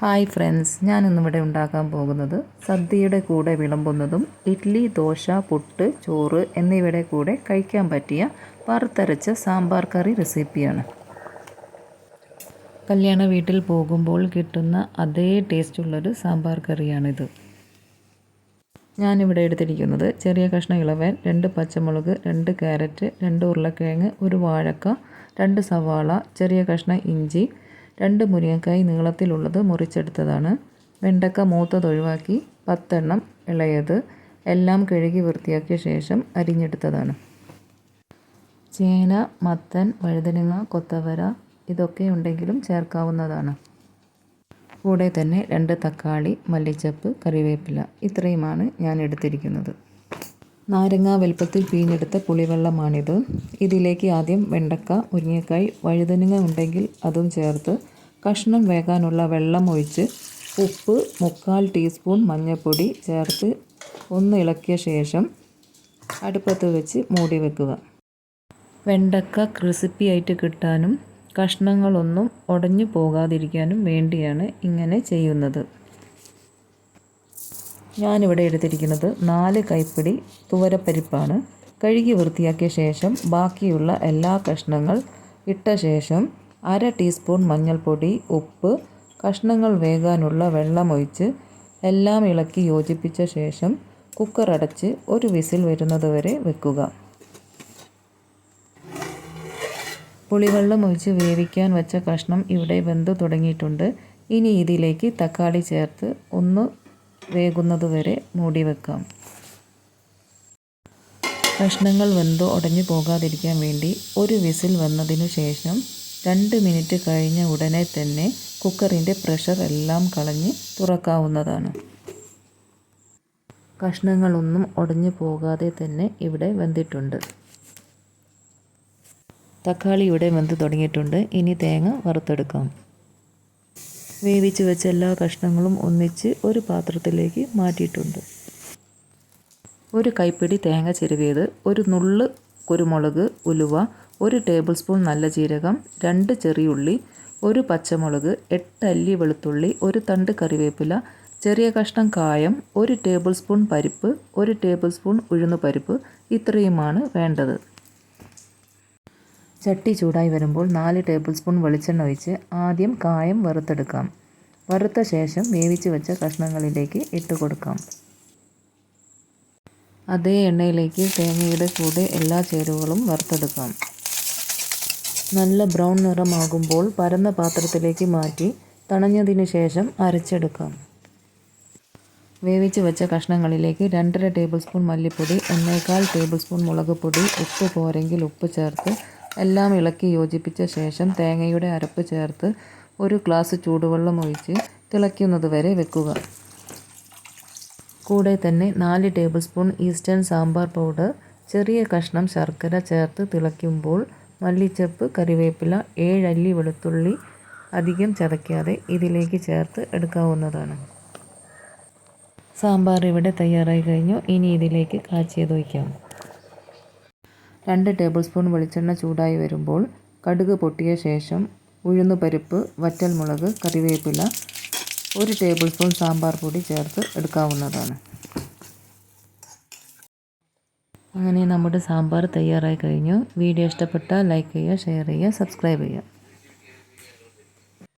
Hi friends ഞാൻ ഇന്നിവിടെ ഉണ്ടാക്കാൻ പോകുന്നത് സദ്യയുടെ കൂടെ വിളമ്പുന്നതും ഇഡ്ഡലി ദോശ പുട്ട് ചോറ് എന്നിവയുടെ കൂടെ കഴിക്കാൻ പറ്റിയ വറുത്തരച്ച സാമ്പാർ കറി റെസിപ്പിയാണ്. കല്യാണ വീട്ടിൽ പോകുമ്പോൾ കിട്ടുന്ന അതേ ടേസ്റ്റുള്ളൊരു സാമ്പാർ കറിയാണിത്. ഞാനിവിടെ എടുത്തിരിക്കുന്നത് ചെറിയ കഷ്ണ ഇളവൻ രണ്ട് പച്ചമുളക് രണ്ട് ക്യാരറ്റ് രണ്ട് ഉരുളക്കിഴങ്ങ് ഒരു വാഴക്ക രണ്ട് സവാള ചെറിയ കഷ്ണ ഇഞ്ചി രണ്ട് മുരിങ്ങക്കായ് നീളത്തിലുള്ളത് മുറിച്ചെടുത്തതാണ്. വെണ്ടക്ക മൂത്തത് ഒഴിവാക്കി പത്തെണ്ണം ഇളയത്. എല്ലാം കഴുകി വൃത്തിയാക്കിയ ശേഷം അരിഞ്ഞെടുത്തതാണ്. ചേന മത്തൻ വഴുതനങ്ങ കൊത്തവര ഇതൊക്കെ ഉണ്ടെങ്കിലും ചേർക്കാവുന്നതാണ്. കൂടെ തന്നെ രണ്ട് തക്കാളി മല്ലിച്ചപ്പ് കറിവേപ്പില ഇത്രയുമാണ് ഞാൻ എടുത്തിരിക്കുന്നത്. നാരങ്ങ വലുപ്പത്തിൽ പിഴിഞ്ഞെടുത്ത പുളിവെള്ളമാണിത്. ഇതിലേക്ക് ആദ്യം വെണ്ടക്ക മുരിങ്ങക്കായ് വഴുതനങ്ങ ഉണ്ടെങ്കിൽ അതും ചേർത്ത് കഷ്ണം വേകാനുള്ള വെള്ളം ഒഴിച്ച് ഉപ്പ് മുക്കാൽ ടീസ്പൂൺ മഞ്ഞൾപ്പൊടി ചേർത്ത് ഒന്ന് ഇളക്കിയ ശേഷം അടുപ്പത്ത് വെച്ച് മൂടി വെക്കുക. വെണ്ടക്ക ക്രിസിപ്പി ആയിട്ട് കിട്ടാനും കഷ്ണങ്ങളൊന്നും ഉടഞ്ഞു പോകാതിരിക്കാനും വേണ്ടിയാണ് ഇങ്ങനെ ചെയ്യുന്നത്. ഞാനിവിടെ എടുത്തിരിക്കുന്നത് നാല് കൈപ്പിടി തുവരപ്പരിപ്പാണ്. കഴുകി വൃത്തിയാക്കിയ ശേഷം ബാക്കിയുള്ള എല്ലാ കഷ്ണങ്ങൾ ഇട്ട ശേഷം അര ടീസ്പൂൺ മഞ്ഞൾപ്പൊടി ഉപ്പ് കഷ്ണങ്ങൾ വേകാനുള്ള വെള്ളമൊഴിച്ച് എല്ലാം ഇളക്കി യോജിപ്പിച്ച ശേഷം കുക്കർ അടച്ച് ഒരു വിസിൽ വരുന്നതുവരെ വെക്കുക. പുളിവെള്ളം ഒഴിച്ച് വേവിക്കാൻ വെച്ച കഷ്ണം ഇവിടെ വെന്ത് തുടങ്ങിയിട്ടുണ്ട്. ഇനി ഇതിലേക്ക് തക്കാളി ചേർത്ത് ഒന്ന് വേകുന്നത് വരെ മൂടി വെക്കാം. കഷ്ണങ്ങൾ വെന്ത് ഉടഞ്ഞു പോകാതിരിക്കാൻ വേണ്ടി ഒരു വിസിൽ വന്നതിനു ശേഷം രണ്ട് മിനിറ്റ് കഴിഞ്ഞ ഉടനെ തന്നെ കുക്കറിന്റെ പ്രഷർ എല്ലാം കളഞ്ഞ് തുറക്കാവുന്നതാണ്. കഷ്ണങ്ങളൊന്നും ഉടഞ്ഞു പോകാതെ തന്നെ ഇവിടെ വെന്തിട്ടുണ്ട്. തക്കാളി ഇവിടെ വെന്ത് തുടങ്ങിയിട്ടുണ്ട്. ഇനി തേങ്ങ വറുത്തെടുക്കാം. വേവിച്ച് വെച്ച എല്ലാ കഷ്ണങ്ങളും ഒന്നിച്ച് ഒരു പാത്രത്തിലേക്ക് മാറ്റിയിട്ടുണ്ട്. ഒരു കൈപ്പിടി തേങ്ങ ചിരുവിയത് ഒരു നുള്ള് കുരുമുളക് ഉലുവ ഒരു ടേബിൾ സ്പൂൺ നല്ല ജീരകം രണ്ട് ചെറിയുള്ളി ഒരു പച്ചമുളക് എട്ട് അല്ലി വെളുത്തുള്ളി ഒരു തണ്ട് കറിവേപ്പില ചെറിയ കഷ്ണം കായം ഒരു ടേബിൾ സ്പൂൺ പരിപ്പ് ഒരു ടേബിൾ സ്പൂൺ ഉഴുന്ന് പരിപ്പ് ഇത്രയുമാണ് വേണ്ടത്. ചട്ടി ചൂടായി വരുമ്പോൾ നാല് ടേബിൾ സ്പൂൺ വെളിച്ചെണ്ണ ഒഴിച്ച് ആദ്യം കായം വറുത്തെടുക്കാം. വറുത്ത ശേഷം വേവിച്ച് വെച്ച കഷ്ണങ്ങളിലേക്ക് ഇട്ട് കൊടുക്കാം. അതേ എണ്ണയിലേക്ക് തേങ്ങയുടെ കൂടെ എല്ലാ ചേരുവകളും വറുത്തെടുക്കാം. നല്ല ബ്രൗൺ നിറമാകുമ്പോൾ പരന്ന പാത്രത്തിലേക്ക് മാറ്റി തണഞ്ഞതിന് ശേഷം അരച്ചെടുക്കാം. വേവിച്ച് വെച്ച കഷ്ണങ്ങളിലേക്ക് രണ്ടര ടേബിൾ സ്പൂൺ മല്ലിപ്പൊടി ഒന്നേകാൽ ടേബിൾ സ്പൂൺ മുളക് പൊടി ഉപ്പ് പോരെങ്കിൽ ഉപ്പ് ചേർത്ത് എല്ലാം ഇളക്കി യോജിപ്പിച്ച ശേഷം തേങ്ങയുടെ അരപ്പ് ചേർത്ത് ഒരു ഗ്ലാസ് ചൂടുവെള്ളം ഒഴിച്ച് തിളയ്ക്കുന്നത് വരെ വെക്കുക. കൂടെ തന്നെ നാല് table spoon Eastern sambar powder ചെറിയ കഷ്ണം ശർക്കര ചേർത്ത് തിളയ്ക്കുമ്പോൾ മല്ലിച്ചപ്പ് കറിവേപ്പില ഏഴല്ലി വെളുത്തുള്ളി അധികം ചതയ്ക്കാതെ ഇതിലേക്ക് ചേർത്ത് എടുക്കാവുന്നതാണ്. സാമ്പാർ ഇവിടെ തയ്യാറായി കഴിഞ്ഞു. ഇനി ഇതിലേക്ക് കാച്ചിയത് ഒഴിക്കാം. രണ്ട് ടേബിൾ സ്പൂൺ വെളിച്ചെണ്ണ ചൂടായി വരുമ്പോൾ കടുക് പൊട്ടിയ ശേഷം ഉഴുന്ന് പരിപ്പ് വറ്റൽ മുളക് കറിവേപ്പില ഒരു ടേബിൾ സ്പൂൺ സാമ്പാർ പൊടി ചേർത്ത് എടുക്കാവുന്നതാണ്. അങ്ങനെ നമ്മുടെ സാമ്പാർ തയ്യാറായി കഴിഞ്ഞു. വീഡിയോ ഇഷ്ടപ്പെട്ടാൽ ലൈക്ക് ചെയ്യുക ഷെയർ ചെയ്യുക സബ്സ്ക്രൈബ് ചെയ്യുക.